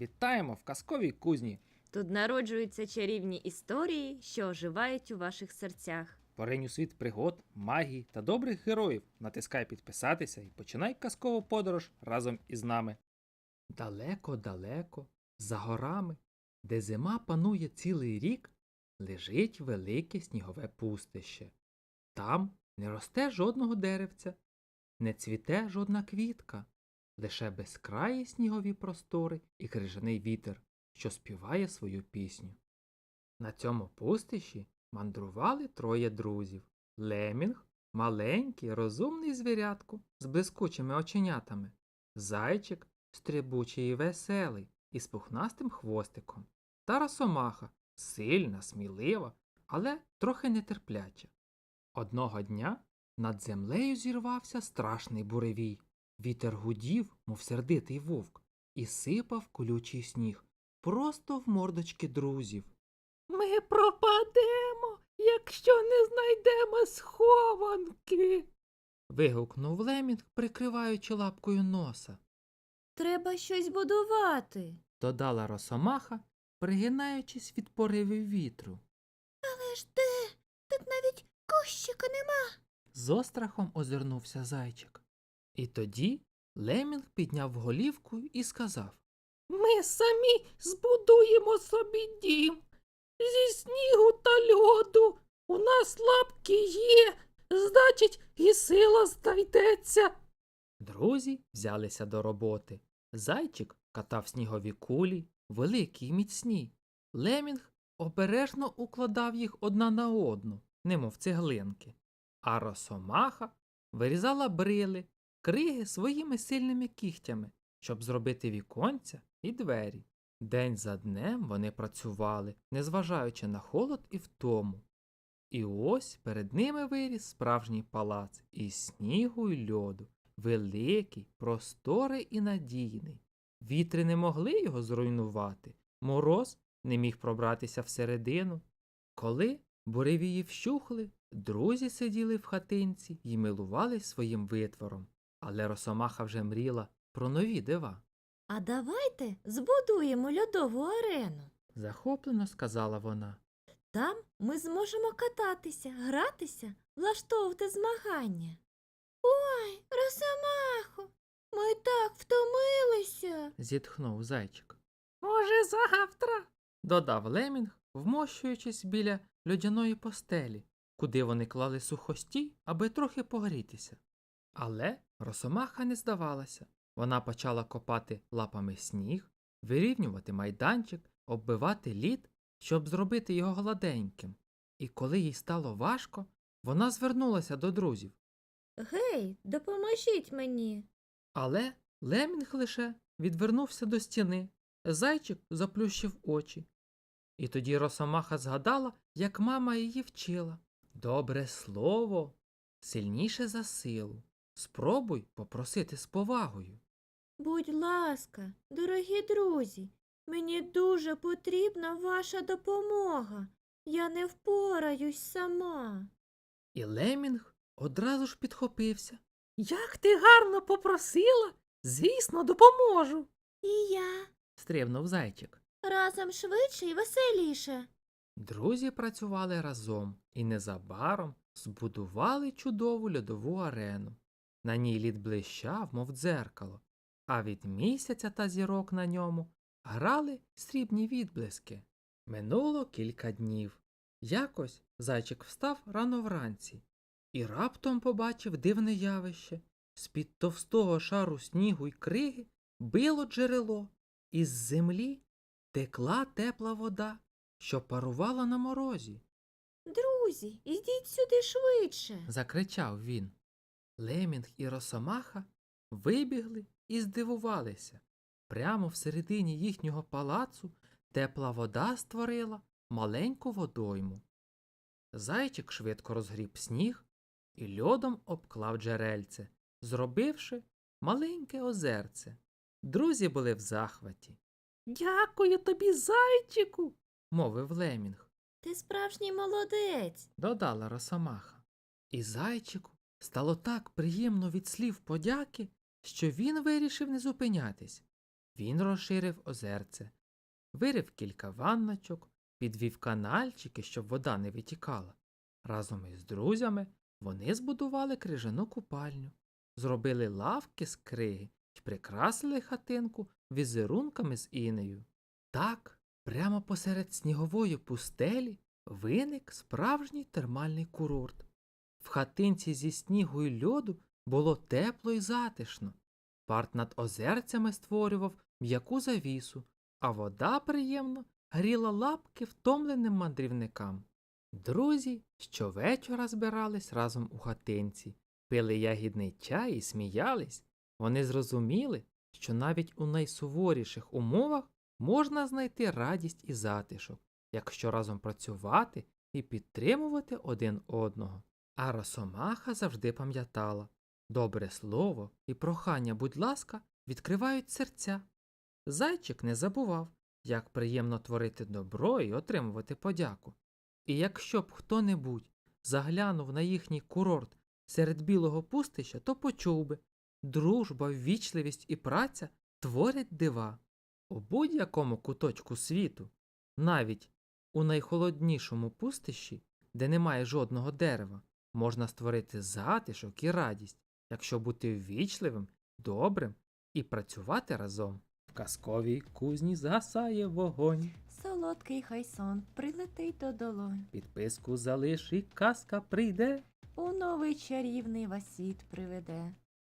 Вітаємо в казковій кузні. Тут народжуються чарівні історії, що оживають у ваших серцях. Поринь у світ пригод, магії та добрих героїв. Натискай підписатися і починай казкову подорож разом із нами. Далеко-далеко, за горами, де зима панує цілий рік, лежить велике снігове пустище. Там не росте жодного деревця, не цвіте жодна квітка, лише безкраї снігові простори і крижаний вітер, що співає свою пісню. На цьому пустищі мандрували троє друзів. Лемінг, маленький, розумний звірятко з блискучими оченятами, зайчик, стрибучий і веселий, із пухнастим хвостиком, та росомаха, сильна, смілива, але трохи нетерпляча. Одного дня над землею зірвався страшний буревій. Вітер гудів, мов сердитий вовк, і сипав колючий сніг просто в мордочки друзів. Ми пропадемо, якщо не знайдемо схованки. вигукнув Лемінг, прикриваючи лапкою носа. Треба щось будувати. Додала росомаха, пригинаючись від поривів вітру. Але ж де? Тут навіть кущика нема. З острахом озирнувся зайчик. І тоді Лемінг підняв голівку і сказав Ми самі збудуємо собі дім. Зі снігу та льоду. У нас лапки є, значить, і сила знайдеться. Друзі взялися до роботи. Зайчик катав снігові кулі, великі й міцні. Лемінг обережно укладав їх одна на одну, немов цеглинки. А росомаха вирізала брили, криги своїми сильними кігтями, щоб зробити віконця і двері. День за днем вони працювали, незважаючи на холод і втому. І ось перед ними виріс справжній палац із снігу й льоду, великий, просторий і надійний. Вітри не могли його зруйнувати, мороз не міг пробратися всередину. Коли буревії вщухли, друзі сиділи в хатинці й милувались своїм витвором, але Росомаха вже мріла про нові дива. А давайте збудуємо льодову арену. Захоплено сказала вона. Там ми зможемо кататися, гратися, влаштовувати змагання. Ой, Росомахо, ми так втомилися. зітхнув зайчик. Може, завтра. додав Лемінг, вмощуючись біля льодяної постелі, куди вони клали сухостій, аби трохи погрітися. Але Росомаха не здавалася. Вона почала копати лапами сніг, вирівнювати майданчик, оббивати лід, щоб зробити його гладеньким. І коли їй стало важко, вона звернулася до друзів. Гей, допоможіть мені. Але Лемінг лише відвернувся до стіни, зайчик заплющив очі. І тоді Росомаха згадала, як мама її вчила. Добре слово, сильніше за силу. Спробуй попросити з повагою. Будь ласка, дорогі друзі, мені дуже потрібна ваша допомога. Я не впораюсь сама. І Лемінг одразу ж підхопився. Як ти гарно попросила, звісно, допоможу. І я стрибнув зайчик. разом швидше і веселіше. Друзі працювали разом і незабаром збудували чудову льодову арену. На ній лід блищав, мов дзеркало, а від місяця та зірок на ньому грали срібні відблиски. Минуло кілька днів. Якось зайчик встав рано вранці і раптом побачив дивне явище. З-під товстого шару снігу й криги било джерело, із землі текла тепла вода, що парувала на морозі. Друзі, ідіть сюди швидше. закричав він. Лемінг і Росомаха вибігли і здивувалися. Прямо всередині їхнього палацу тепла вода створила маленьку водойму. Зайчик швидко розгріб сніг і льодом обклав джерельце, зробивши маленьке озерце. Друзі були в захваті. Дякую тобі, зайчику, мовив Лемінг. Ти справжній молодець. додала Росомаха. І зайчику стало так приємно від слів подяки, що він вирішив не зупинятись. Він розширив озерце, вирив кілька ванночок, підвів канальчики, щоб вода не витікала. Разом із друзями вони збудували крижану купальню, зробили лавки з криги і прикрасили хатинку візерунками з інею. Так, прямо посеред снігової пустелі виник справжній термальний курорт. В хатинці зі снігу й льоду було тепло і затишно. Парт над озерцями створював м'яку завісу, а вода приємно гріла лапки втомленим мандрівникам. Друзі щовечора збирались разом у хатинці, пили ягідний чай і сміялись. Вони зрозуміли, що навіть у найсуворіших умовах можна знайти радість і затишок, якщо разом працювати і підтримувати один одного. А Росомаха завжди пам'ятала добре слово і прохання, будь ласка, відкривають серця. Зайчик не забував, як приємно творити добро і отримувати подяку. І якщо б хто-небудь заглянув на їхній курорт серед білого пустища, то почув би дружба, ввічливість і праця творять дива. У будь-якому куточку світу, навіть у найхолоднішому пустищі, де немає жодного дерева, можна створити затишок і радість, якщо бути ввічливим, добрим і працювати разом. В казковій кузні згасає вогонь. Солодкий хай сон прилетить до долонь. Підписку залиш і казка прийде. У новий чарівний вас світ приведе.